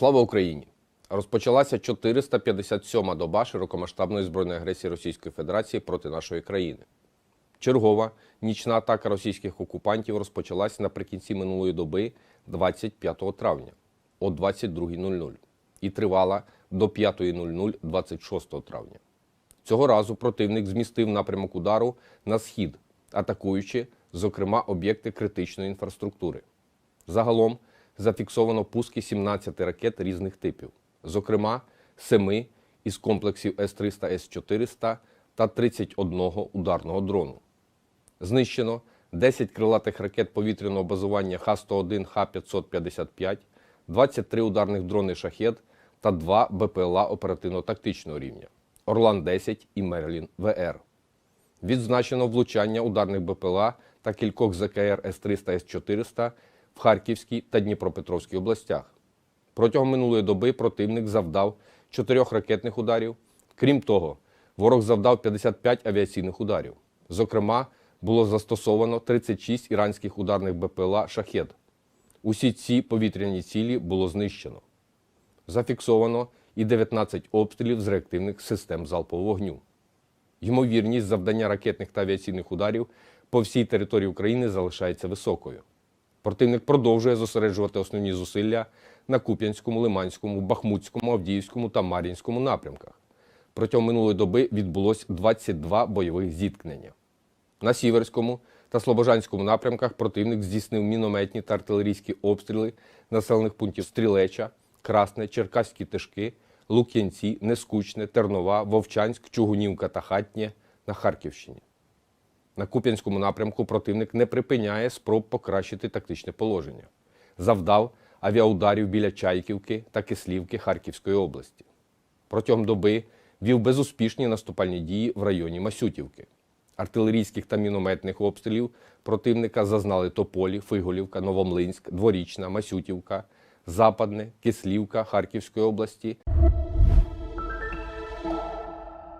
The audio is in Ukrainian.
Слава Україні! Розпочалася 457-ма доба широкомасштабної збройної агресії Російської Федерації проти нашої країни. Чергова нічна атака російських окупантів розпочалась наприкінці минулої доби 25 травня о 22.00 і тривала до 5.00 26 травня. Цього разу противник змістив напрямок удару на схід, атакуючи, зокрема, об'єкти критичної інфраструктури. Загалом зафіксовано пуски 17 ракет різних типів, зокрема 7 із комплексів С-300, С-400 та 31 ударного дрону. Знищено 10 крилатих ракет повітряного базування Х-101, Х-555, 23 ударних дрони «Шахет» та 2 БПЛА оперативно-тактичного рівня Орлан-10 і Мерлін ВР. Відзначено влучання ударних БПЛА та кількох ЗКР С-300 С-400 в Харківській та Дніпропетровській областях. Протягом минулої доби противник завдав чотирьох ракетних ударів. Крім того, ворог завдав 55 авіаційних ударів. Зокрема, було застосовано 36 іранських ударних БПЛА «Шахет». Усі ці повітряні цілі було знищено. Зафіксовано і 19 обстрілів з реактивних систем залпового вогню. Ймовірність завдання ракетних та авіаційних ударів по всій території України залишається високою. Противник продовжує зосереджувати основні зусилля на Куп'янському, Лиманському, Бахмутському, Авдіївському та Мар'їнському напрямках. Протягом минулої доби відбулось 22 бойових зіткнення. На Сіверському та Слобожанському напрямках противник здійснив мінометні та артилерійські обстріли населених пунктів Стрілеча, Красне, Черкаські Тишки, Лук'янці, Нескучне, Тернова, Вовчанськ, Чугунівка та Хатнє на Харківщині. На Куп'янському напрямку противник не припиняє спроб покращити тактичне положення. Завдав авіаударів біля Чайківки та Кислівки Харківської області. Протягом доби вів безуспішні наступальні дії в районі Масютівки. Артилерійських та мінометних обстрілів противника зазнали Тополі, Фиголівка, Новомлинськ, Дворічна, Масютівка, Западне, Кислівка Харківської області.